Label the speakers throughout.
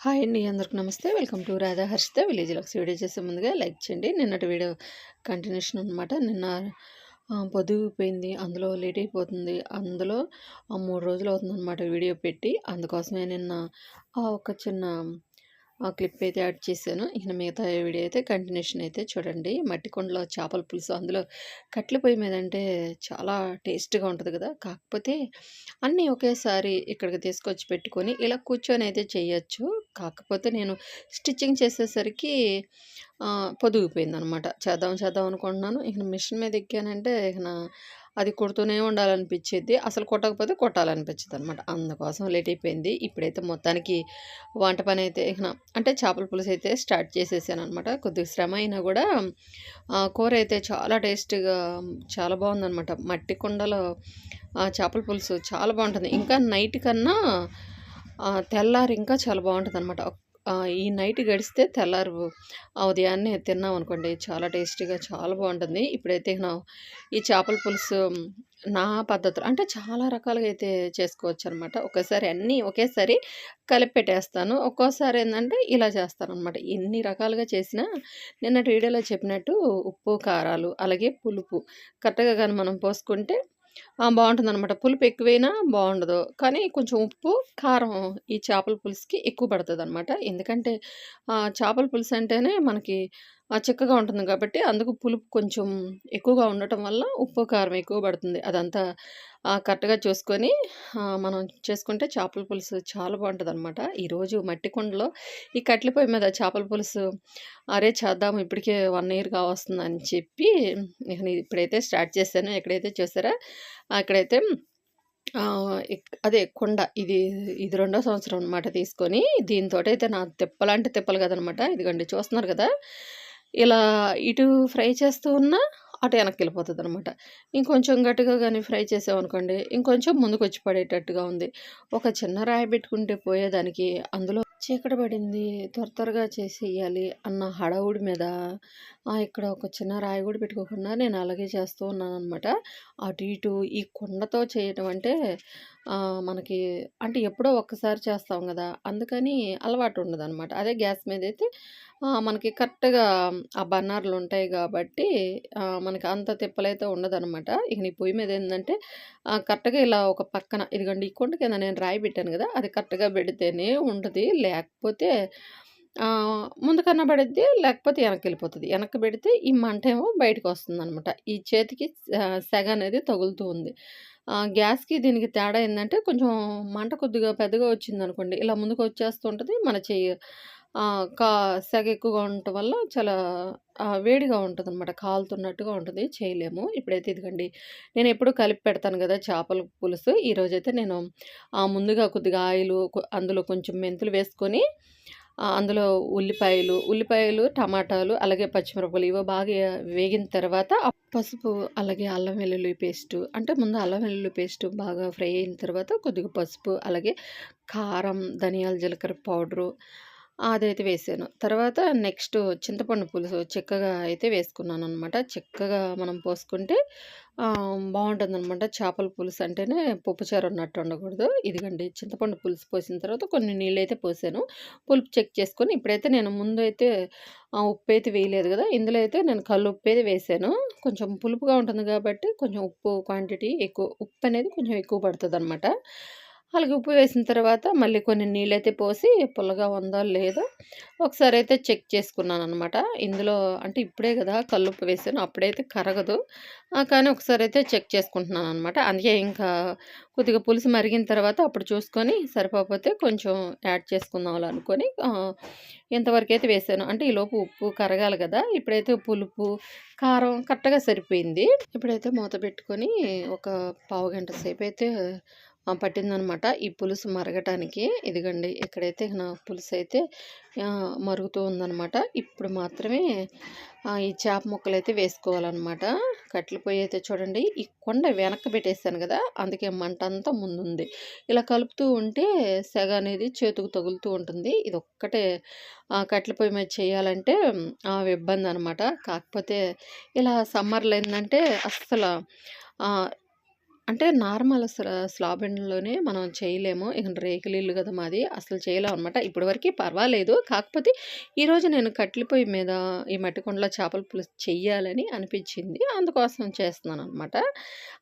Speaker 1: Hi అండి అందరికి నమస్తే. Welcome to Radha Harshita village video చేసే ముందుగా లైక్ చేయండి. నిన్నటి వీడియో కంటిన్యూషన్ అనమాట నిన్న ఆ, అందులో లేట్ అయిపోతుంది. అందులో ఆ, మూడు రోజులు అవుతుందన్నమాట వీడియో పెట్టి. అందుకోసమే నిన్న ఆ, ఒక చిన్న ఆ క్లిప్ అయితే యాడ్ చేశాను. ఇక మిగతా వీడియో అయితే కంటిన్యూషన్ అయితే చూడండి. మట్టి కొండలో చేపల పులుసు అందులో కట్ల పొయ్యి మీద అంటే చాలా టేస్ట్గా ఉంటుంది కదా. కాకపోతే అన్నీ ఒకేసారి ఇక్కడికి తీసుకొచ్చి పెట్టుకొని ఇలా కూర్చొని అయితే చేయొచ్చు. కాకపోతే నేను స్టిచ్చింగ్ చేసేసరికి పొదిగిపోయింది అనమాట చేద్దాం చేద్దాం అనుకుంటున్నాను. ఇక మిషన్ మీద ఎక్కానంటే ఇక అది కుడుతూనే ఉండాలనిపించేది అసలు కొట్టకపోతే కొట్టాలనిపించింది అనమాట అందుకోసం లేట్ అయిపోయింది. ఇప్పుడైతే మొత్తానికి వంట పని అయితే ఇక అంటే చేపల పులుసు అయితే స్టార్ట్ చేసేసాను అనమాట కొద్దిగా శ్రమ అయినా కూడా కూర అయితే చాలా టేస్ట్గా చాలా బాగుందనమాట. మట్టి కుండలో చేపల పులుసు చాలా బాగుంటుంది. ఇంకా నైట్ కన్నా తెల్లారి ఇంకా చాలా బాగుంటుంది అనమాట ఈ నైట్ గడిస్తే తెల్లారు ఉదయాన్నే తిన్నాం అనుకోండి చాలా టేస్టీగా చాలా బాగుంటుంది. ఇప్పుడైతే నా ఈ చేపల పులుసు నా పద్ధతులు అంటే చాలా రకాలుగా అయితే చేసుకోవచ్చు అనమాట ఒకేసారి అన్నీ ఒకేసారి కలిపి పెట్టేస్తాను. ఒక్కోసారి ఏంటంటే ఇలా చేస్తాను అనమాట ఎన్ని రకాలుగా చేసినా నిన్నటి వీడియోలో చెప్పినట్టు ఉప్పు కారాలు అలాగే పులుపు. కరెక్ట్గా కానీ మనం పోసుకుంటే బాగుంటుంది అనమాట పులుపు ఎక్కువైనా బాగుండదు. కానీ కొంచెం ఉప్పు కారం ఈ చేపల పులుసుకి ఎక్కువ పడుతుంది అనమాట ఎందుకంటే చేపల పులుసు అంటేనే మనకి చిక్కగా ఉంటుంది కాబట్టి అందుకు పులుపు కొంచెం ఎక్కువగా ఉండటం వల్ల ఉప్పు కారం ఎక్కువ పడుతుంది. అదంతా కరెక్ట్గా చూసుకొని మనం చేసుకుంటే చేపల పులుసు చాలా బాగుంటుంది అనమాట ఈరోజు మట్టి కుండలో ఈ కట్ల పొయ్యి మీద చేపల పులుసు అరే చేద్దాము ఇప్పటికే వన్ ఇయర్ కావస్తుంది అని చెప్పి నేను ఇప్పుడైతే స్టార్ట్ చేశాను. ఎక్కడైతే చూసారా అక్కడైతే ఎక్ అదే కొండ ఇది ఇది రెండో సంవత్సరం అనమాట తీసుకొని దీంతో అయితే నా తెప్పలాంటి తిప్పలు కదనమాట ఇదిగోండి చూస్తున్నారు కదా? ఇలా ఇటు ఫ్రై చేస్తూ ఉన్నా అటు వెనక్కి వెళ్ళిపోతుంది అనమాట ఇంకొంచెం గట్టిగా కానీ ఫ్రై చేసామనుకోండి ఇంకొంచెం ముందుకు వచ్చి పడేటట్టుగా ఉంది. ఒక చిన్న రాయి పెట్టుకుంటే పోయేదానికి అందులో చీకటి పడింది. త్వర త్వరగా చేసేయాలి అన్న హడావుడి మీద ఇక్కడ ఒక చిన్న రాయి కూడా పెట్టుకోకుండా నేను అలాగే చేస్తూ ఉన్నాను అనమాట అటు ఇటు ఈ కొండతో చేయటం అంటే మనకి అంటే ఎప్పుడో ఒక్కసారి చేస్తాం కదా అందుకని అలవాటు ఉండదు అనమాట అదే గ్యాస్ మీద అయితే మనకి కరెక్ట్గా ఆ బర్నర్లు ఉంటాయి కాబట్టి మనకి అంత తిప్పలైతే ఉండదనమాట ఇక నీ పొయ్యి మీద ఏంటంటే కరెక్ట్గా ఇలా ఒక పక్కన ఇదిగోండి ఈ కొండ కింద నేను రాయి పెట్టాను కదా అది కరెక్ట్గా పెడితేనే ఉంటుంది. లేకపోతే ముందుకన్నా పడిద్ది లేకపోతే వెనక్కి వెళ్ళిపోతుంది. వెనక్కి పెడితే ఈ మంట ఏమో బయటకు వస్తుంది అనమాట ఈ చేతికి సెగ అనేది తగులుతూ ఉంది. గ్యాస్కి దీనికి తేడా ఏంటంటే కొంచెం మంట కొద్దిగా పెద్దగా వచ్చింది అనుకోండి ఇలా ముందుకు వచ్చేస్తుంటుంది మన చెయ్యి. కా సెగ ఎక్కువగా ఉండటం వల్ల చాలా వేడిగా ఉంటుంది అనమాట కాలుతున్నట్టుగా ఉంటుంది. చేయలేము. ఇప్పుడైతే ఇదిగండి నేను ఎప్పుడు కలిపి పెడతాను కదా చేపల పులుసు. ఈరోజైతే నేను ముందుగా కొద్దిగా ఆయిలు అందులో కొంచెం మెంతులు వేసుకొని అందులో ఉల్లిపాయలు ఉల్లిపాయలు టమాటాలు అలాగే పచ్చిమిరపకాయలు ఇవో బాగా వేగిన తర్వాత పసుపు అలాగే అల్లం వెల్లుల్లి పేస్ట్ అంటే ముందు అల్లం వెల్లుల్లి పేస్ట్ బాగా ఫ్రై అయిన తర్వాత కొద్దిగా పసుపు అలాగే కారం ధనియాల జీలకర్ర పౌడరు అదైతే వేసాను. తర్వాత నెక్స్ట్ చింతపండు పులుసు చెక్కగా అయితే వేసుకున్నాను అనమాట చెక్కగా మనం పోసుకుంటే బాగుంటుంది అనమాట చేపల పులుసు అంటేనే పప్పుచారు ఉన్నట్టు ఉండకూడదు. ఇదిగండి చింతపండు పులుసు పోసిన తర్వాత కొన్ని నీళ్ళు అయితే పోసాను. పులుపు చెక్ చేసుకొని ఇప్పుడైతే నేను ముందు అయితే ఆ, ఉప్పు అయితే వేయలేదు కదా ఇందులో అయితే నేను కళ్ళు ఉప్పు అయితే వేసాను. కొంచెం పులుపుగా ఉంటుంది కాబట్టి కొంచెం ఉప్పు క్వాంటిటీ ఎక్కువ ఉప్పు అనేది కొంచెం ఎక్కువ పడుతుంది అనమాట అలాగే ఉప్పు వేసిన తర్వాత మళ్ళీ కొన్ని నీళ్ళైతే పోసి పుల్లగా ఉందో లేదో ఒకసారి అయితే చెక్ చేసుకున్నాను అనమాట ఇందులో అంటే ఇప్పుడే కదా కల్లుప్పు వేసాను అప్పుడైతే కరగదు. కానీ ఒకసారి అయితే చెక్ చేసుకుంటున్నాను అనమాట అందుకే ఇంకా కొద్దిగా పులుసు మరిగిన తర్వాత అప్పుడు చూసుకొని సరిపోకపోతే కొంచెం యాడ్ చేసుకుందాం అనుకొని ఎంతవరకు అయితే వేసాను. అంటే ఈలోపు ఉప్పు కరగాలి కదా ఇప్పుడైతే పులుపు కారం కరెక్ట్గా సరిపోయింది. ఇప్పుడైతే మూత పెట్టుకొని ఒక పావు గంట సేపు అయితే పట్టిందనమాట. ఈ పులుసు మరగటానికి. ఇదిగండి ఇక్కడైతే నా పులుసు అయితే మరుగుతూ ఉందనమాట. ఇప్పుడు మాత్రమే ఈ చేప ముక్కలు అయితే వేసుకోవాలన్నమాట కట్టెల పొయ్యి అయితే చూడండి ఈ కొండ వెనక్కి పెట్టేస్తాను కదా అందుకే మంట అంతా ముందుంది. ఇలా కలుపుతూ ఉంటే సెగ అనేది చేతుకు తగులుతూ ఉంటుంది. ఇది ఒక్కటే కట్టెల పొయ్యి మీద చేయాలంటే ఆ, ఇబ్బంది అనమాట కాకపోతే ఇలా సమ్మర్లో ఏంటంటే అస్సలు అంటే నార్మల్ స్లాబ్ ఎండ్లోనే మనం చేయలేము. ఇక రేకుల ఇల్లు కదా మాది. అసలు చేయలేము అనమాట ఇప్పటివరకు పర్వాలేదు. కాకపోతే ఈరోజు నేను కట్టెల పొయ్యి మీద ఈ మట్టి కుండలో చేపల పులుసు చెయ్యాలని అనిపించింది. అందుకోసం చేస్తున్నాను అనమాట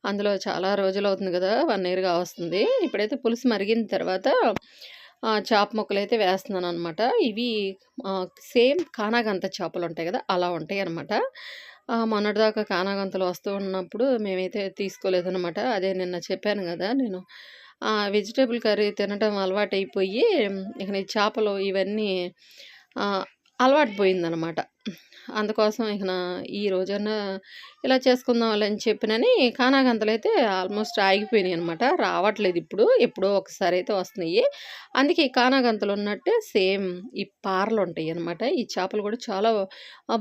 Speaker 1: అందులో చాలా రోజులు అవుతుంది కదా! వన్ ఇయర్గా వస్తుంది ఇప్పుడైతే పులుసు మరిగిన తర్వాత ఆహ్, చేప ముక్కలైతే వేస్తున్నాననమాట. ఇవి సేమ్ కానాగంత చేపలు ఉంటాయి కదా! అలా ఉంటాయి అనమాట మొన్నటిదాకా కానాగంతలు వస్తూ ఉన్నప్పుడు మేమైతే తీసుకోలేదనమాట. అదే నిన్న చెప్పాను కదా నేను వెజిటేబుల్ కర్రీ తినడం అలవాటైపోయి ఇక ఈ చేపలు ఇవన్నీ అలవాటు పోయిందనమాట. అందుకోసం ఇక ఈ రోజన్నా ఇలా చేసుకుందాంలే అని చెప్పినని కానాగంతలైతే ఆల్మోస్ట్ ఆగిపోయినాయి అనమాట రావట్లేదు ఇప్పుడు. ఎప్పుడో ఒకసారి అయితే వస్తున్నాయి. అందుకే ఈ కానాగంతలు ఉన్నట్టే సేమ్ ఈ పారలు ఉంటాయి అనమాట ఈ చేపలు కూడా చాలా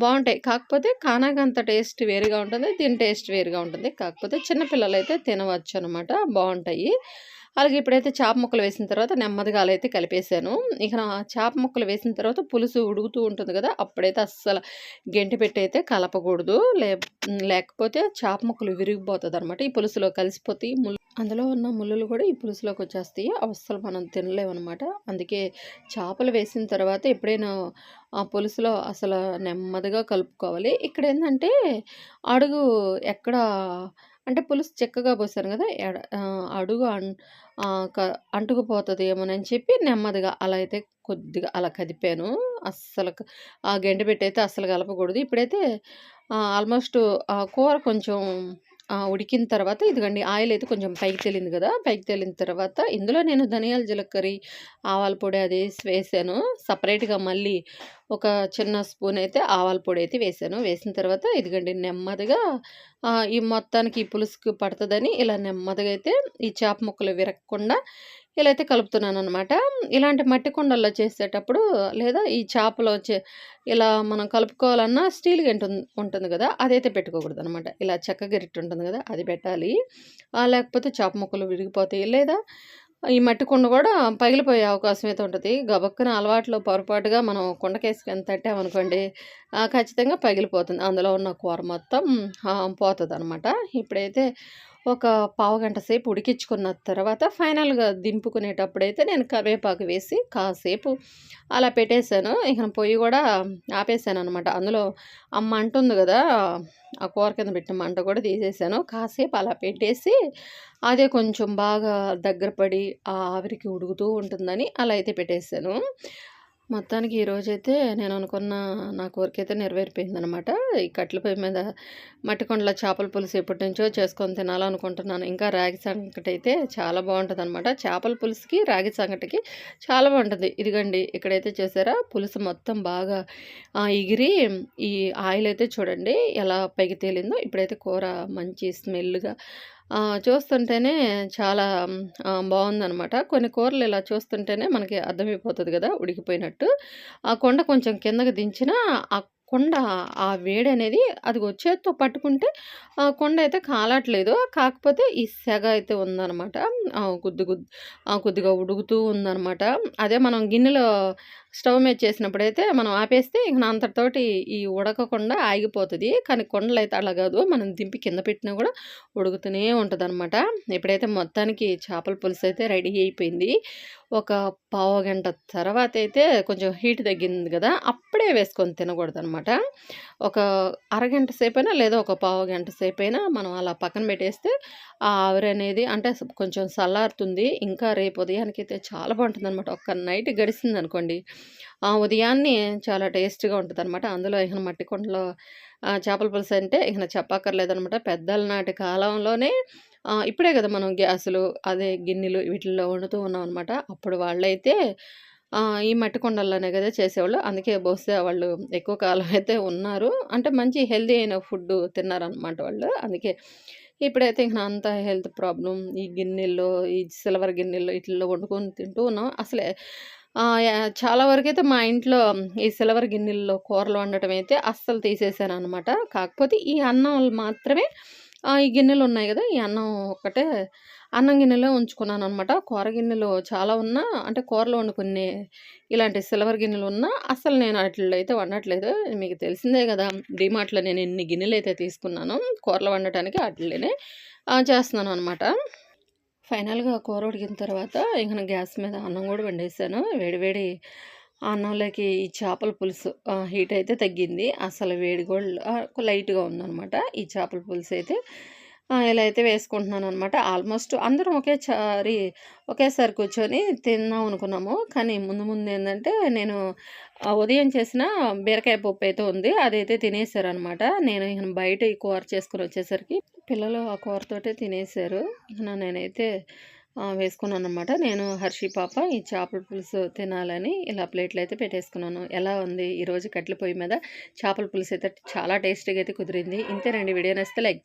Speaker 1: బాగుంటాయి కాకపోతే కానాగంత టేస్ట్ వేరుగా ఉంటుంది. దీని టేస్ట్ వేరుగా ఉంటుంది. కాకపోతే చిన్నపిల్లలు అయితే తినవచ్చు అనమాట బాగుంటాయి అలాగే ఇప్పుడైతే చేప ముక్కలు వేసిన తర్వాత నెమ్మదిగా అలా అయితే కలిపేసాను. ఇక నా చేప ముక్కలు వేసిన తర్వాత పులుసు ఉడుకుతూ ఉంటుంది కదా అప్పుడైతే అస్సలు గెంటి పెట్టి అయితే కలపకూడదు. లే లేకపోతే చేప ముక్కలు విరిగిపోతదనమాట. ఈ పులుసులో కలిసిపోతాయి. ముళ్ళు అందులో ఉన్న ముల్లులు కూడా ఈ పులుసులోకి వచ్చేస్తాయి అస్సలు మనం తినలేమన్నమాట అందుకే చేపలు వేసిన తర్వాత ఎప్పుడైనా ఆ పులుసులో అసలు నెమ్మదిగా కలుపుకోవాలి. ఇక్కడ ఏంటంటే అడుగు ఎక్కడ అంటే పులుసు చెక్కగా పోసాను కదా ఎడ అడుగు అంటుకుపోతుంది ఆహ్, క చెప్పి నెమ్మదిగా అలా అయితే కొద్దిగా అలా కదిపాను. అస్సలు ఆ గంట పెట్టి అయితే అస్సలు కలపకూడదు. ఇప్పుడైతే ఆల్మోస్ట్ కూర కొంచెం ఉడికిన తర్వాత ఇదిగండి ఆయిల్ అయితే కొంచెం పైకి తేలింది కదా పైకి తేలిన తర్వాత ఇందులో నేను ధనియాల జీలకర్రీ ఆవాల పొడి అది వేసాను. సపరేట్గా మళ్ళీ ఒక చిన్న స్పూన్ అయితే ఆవాల పొడి అయితే వేసాను. వేసిన తర్వాత ఇదిగోండి నెమ్మదిగా ఈ మొత్తానికి ఈ పులుసుకి పడుతుందని ఇలా నెమ్మదిగా అయితే ఈ చేప ముక్కలు విరగకుండా ఇలా అయితే కలుపుతున్నాను అనమాట ఇలాంటి మట్టి కుండల్లో చేసేటప్పుడు లేదా ఈ చేపలో ఇలా మనం కలుపుకోవాలన్నా స్టీల్ గెంటు ఉంటుంది కదా అదైతే పెట్టుకోకూడదనమాట. ఇలా చెక్క గరిటె ఉంటుంది కదా అది పెట్టాలి. లేకపోతే చేప ముక్కలు విరిగిపోతాయి. లేదా ఈ మట్టి కుండ కూడా పగిలిపోయే అవకాశం అయితే ఉంటుంది గబక్కున అలవాట్లో పొరపాటుగా మనం కుండకేసి గాని తట్టామనుకోండి ఖచ్చితంగా పగిలిపోతుంది. అందులో ఉన్న కూర మొత్తం పోతుంది అనమాట ఇప్పుడైతే ఒక పావుగంట సేపు ఉడికించుకున్న తర్వాత ఫైనల్‌గా దింపుకునేటప్పుడైతే నేను కరివేపాకు వేసి కాసేపు అలా పెట్టేసాను. ఇక పొయ్యి కూడా ఆపేసాను అనమాట అందులో అమ్మ అంటుంది కదా ఆ కూర కింద పెట్టిన మంట కూడా తీసేసాను. కాసేపు అలా పెట్టేసి అదే కొంచెం బాగా దగ్గర పడి ఆ ఆవిరికి ఉడుకుతూ ఉంటుందని అలా అయితే పెట్టేసాను. మొత్తానికి ఈరోజైతే నేను అనుకున్న నా కోరిక అయితే నెరవేరిపోయిందనమాట. ఈ కట్టెల పొయ్యి మీద మట్టికొండల చేపల పులుసు ఎప్పటి నుంచో చేసుకొని తినాలనుకుంటున్నాను. ఇంకా రాగి సంగటైతే చాలా బాగుంటుంది అనమాట చేపల పులుసుకి, రాగి సంగటికి చాలా బాగుంటుంది ఇదిగండి ఇక్కడైతే చేసారా పులుసు మొత్తం బాగా ఎగిరి ఈ ఆయిల్ అయితే చూడండి ఎలా పైకి తేలిందో. ఇప్పుడైతే కూర మంచి స్మెల్‌గా చూస్తుంటేనే చాలా బాగుందనమాట కొన్ని కూరలు ఇలా చూస్తుంటేనే మనకి అర్థమైపోతుంది కదా ఉడికిపోయినట్టు. ఆ కొండ కొంచెం కిందకి దించినా ఆ కొండ ఆ వేడి అనేది అది వచ్చేతో పట్టుకుంటే ఆ కొండ అయితే కాలట్లేదు. కాకపోతే ఈ సెగ అయితే ఉందనమాట. గుద్దు కొద్ది కొద్దిగా ఉడుకుతూ ఉందనమాట. అదే మనం గిన్నెలో స్టవ్ మీద చేసినప్పుడైతే మనం ఆపేస్తే ఇంకా అంతటితోటి ఈ ఉడకకుండా ఆగిపోతుంది కానీ కుండలైతే అలా కాదు మనం దింపి కింద పెట్టినా కూడా ఉడుకుతూనే ఉంటదనమాట. ఇప్పుడైతే మొత్తానికి చేపల పులుసు అయితే రెడీ అయిపోయింది. ఒక పావగంట తర్వాత అయితే కొంచెం హీట్ తగ్గింది కదా అప్పుడే వేసుకొని తినకూడదనమాట. ఒక అరగంట సేపైనా లేదా ఒక పావు గంట సేపైనా మనం అలా పక్కన పెట్టేస్తే ఆ ఆవిరి అనేది అంటే కొంచెం చల్లారుతుంది. ఇంకా రేపు ఉదయానికైతే చాలా బాగుంటుంది అనమాట ఒక్క నైట్ గడిసింది అనుకోండి ఉదయాన్నే చాలా టేస్ట్‌గా అనమాట అందులో ఇక మట్టి కుండలో చేపల పులుసు అంటే ఇక చెప్పక్కర్లేదనమాట. పెద్దల నాటి కాలంలోనే ఇప్పుడే కదా మనం గ్యాసులు అదే గిన్నెలు వీటిల్లో వండుతూ ఉన్నామనమాట. అప్పుడు వాళ్ళైతే ఈ మట్టి కుండల్లోనే కదా చేసేవాళ్ళు. అందుకే బహుశా వాళ్ళు ఎక్కువ కాలం అయితే ఉన్నారు. అంటే మంచి హెల్దీ అయిన ఫుడ్డు తిన్నారనమాట వాళ్ళు. అందుకే ఇప్పుడైతే ఇక అంత హెల్త్ ప్రాబ్లం ఈ గిన్నెల్లో, ఈ సిల్వర్ గిన్నెల్లో ఇట్లలో వండుకొని తింటూ ఉన్నాం. అసలే చాలా వరకైతే మా ఇంట్లో ఈ సిల్వర్ గిన్నెల్లో కూరలు వండటం అయితే అస్సలు తీసేసాను అనమాట కాకపోతే ఈ అన్నం మాత్రమే ఈ గిన్నెలు ఉన్నాయి కదా ఈ అన్నం ఒక్కటే అన్నం గిన్నెలో ఉంచుకున్నాను అనమాట కూర గిన్నెలు చాలా ఉన్నా అంటే కూరలో వండుకునే ఇలాంటి సిల్వర్ గిన్నెలు ఉన్నా అసలు నేను వాటిల్లో అయితే వండట్లేదు. మీకు తెలిసిందే కదా డిమార్ట్లో నేను ఎన్ని గిన్నెలు అయితే తీసుకున్నాను కూరలు వండటానికి వాటిలోనే చేస్తున్నాను అనమాట ఫైనల్గా కూర ఉడికిన తర్వాత ఇంక గ్యాస్ మీద అన్నం కూడా వండేసాను. వేడివేడి అన్నంలోకి ఈ చేపల పులుసు హీట్ అయితే తగ్గింది. అసలు వేడి కూడా లైట్గా ఉందన్నమాట. ఈ చేపల పులుసు అయితే ఇలా అయితే వేసుకుంటున్నాను అనమాట ఆల్మోస్ట్ అందరం ఒకేసారి ఒకేసారి కూర్చొని తిందాం అనుకున్నాము. కానీ ముందు ముందు ఏంటంటే నేను ఉదయం చేసిన బీరకాయ పప్పు అయితే ఉంది. అదైతే తినేసారనమాట నేను ఇక బయట ఈ కూర చేసుకుని వచ్చేసరికి పిల్లలు ఆ కూరతోటే తినేసారు. నేనైతే వేసుకున్నాను అనమాట నేను హర్షి పాప ఈ చేపల పులుసు తినాలని ఇలా ప్లేట్లు అయితే పెట్టేసుకున్నాను. ఎలా ఉంది ఈరోజు కట్టెల పొయ్యి మీద చేపల పులుసు అయితే చాలా టేస్టీగా అయితే కుదిరింది. ఇంతేనండి. వీడియో నచ్చితే లైక్